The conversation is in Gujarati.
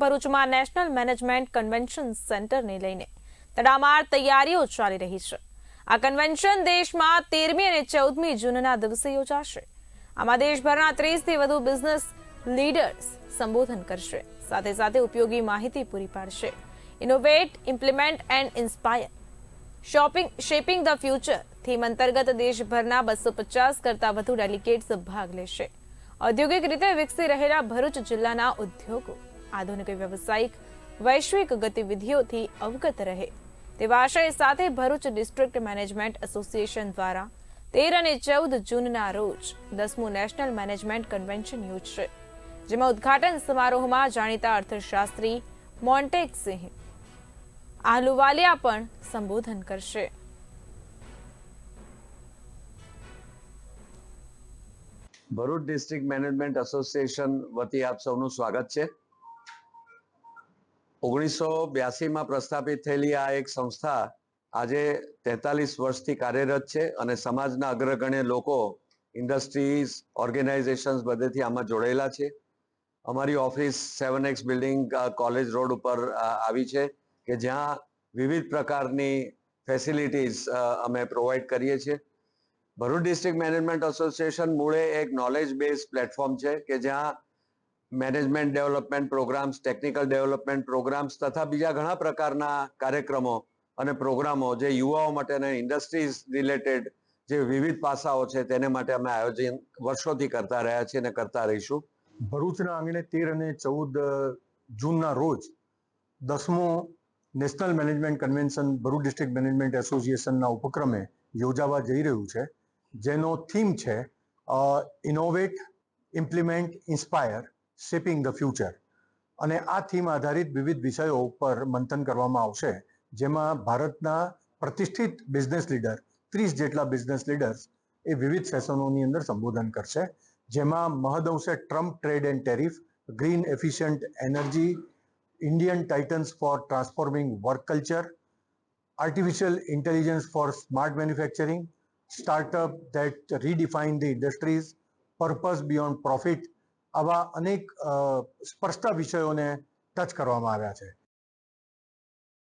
ભરૂચમાં નેશનલ મેનેજમેન્ટ કન્વેન્શન સેન્ટરને લઈને તડામાર તૈયારીઓ ચાલી રહી છે. આ કન્વેન્શન દેશમાં તેરમી અને ચૌદમી જૂનના દિવસે યોજાશે. આમાં દેશભરના ત્રીસથી વધુ બિઝનેસ લીડર્સ સંબોધન કરશે. સાથે સાથે ઉપયોગી માહિતી પૂરી પાડશે. Innovate implement and inspire shopping shaping the future theme અંતર્ગત દેશભરના બસો પચાસ કરતા વધુ ડેલિગેટ્સ ભાગ લેશે. ઔદ્યોગિક રીતે વિકસી રહેલા ભરૂચ જિલ્લાના ઉદ્યોગો. આધુનિક વ્યવસાયિક, વૈશ્વિક ગતિવિધિઓથી અવગત રહે. તેવા આશય સાથે ભરૂચ ડિસ્ટ્રિક્ટ મેનેજમેન્ટ એસોસિએશન દ્વારા તેર અને ચૌદ જૂનના રોજ દસમું નેશનલ મેનેજમેન્ટ કન્વેન્શન યોજશે, જેમાં ઉદઘાટન સમારોહમાં જાણીતા અર્થશાસ્ત્રી મોન્ટેક સિંહ આલુવાલિયા પણ સંબોધન કરશે. ભરૂચ ડિસ્ટ્રિક્ટ મેનેજમેન્ટ એસોસિએશન વતી આપ સૌનું સ્વાગત છે. ઓગણીસો બ્યાસીમાં પ્રસ્થાપિત થયેલી આ એક સંસ્થા આજે તેતાલીસ વર્ષથી કાર્યરત છે અને સમાજના અગ્રગણ્ય લોકો, ઇન્ડસ્ટ્રીઝ, ઓર્ગેનાઇઝેશન્સ બધેથી આમાં જોડાયેલા છે. અમારી office seven X building college road ઉપર આવી છે કે જ્યાં વિવિધ પ્રકારની ફેસિલિટીઝ અમે પ્રોવાઈડ કરીએ છીએ. ભરૂચ ડિસ્ટ્રિક્ટ મેનેજમેન્ટ એસોસિએશન મૂળે એક નોલેજ બેઝ પ્લેટફોર્મ છે કે જ્યાં management development programmes technical development programmes તથા બીજા ઘણા પ્રકારના કાર્યક્રમો અને પ્રોગ્રામો જે યુવાઓ માટે અને ઇન્ડસ્ટ્રીઝ રિલેટેડ જે વિવિધ પાસાઓ છે તેને માટે અમે આયોજન વર્ષોથી કરતા રહ્યા છીએ અને કરતા રહીશું. ભરૂચના આંગણે તેર અને ચૌદ જૂનના રોજ દસમો national management convention, Bharuch district management એસોસિએશનના ઉપક્રમે યોજાવા જઈ રહ્યું છે. જેનો થીમ છે innovate implement inspire shaping the future અને આ થીમ આધારિત વિવિધ વિષયો ઉપર મંથન કરવામાં આવશે, જેમાં ભારતના પ્રતિષ્ઠિત બિઝનેસ લીડર ત્રીસ જેટલા બિઝનેસ લીડર્સ એ વિવિધ સેશનોની અંદર સંબોધન કરશે, જેમાં મહદઅંશે Trump trade and tariff green efficient energy Indian titans for transforming work culture artificial intelligence for smart manufacturing startup that redefine the industries purpose beyond profit આવા અનેક સ્પર્શતા વિષયોને ટચ કરવામાં આવ્યા છે.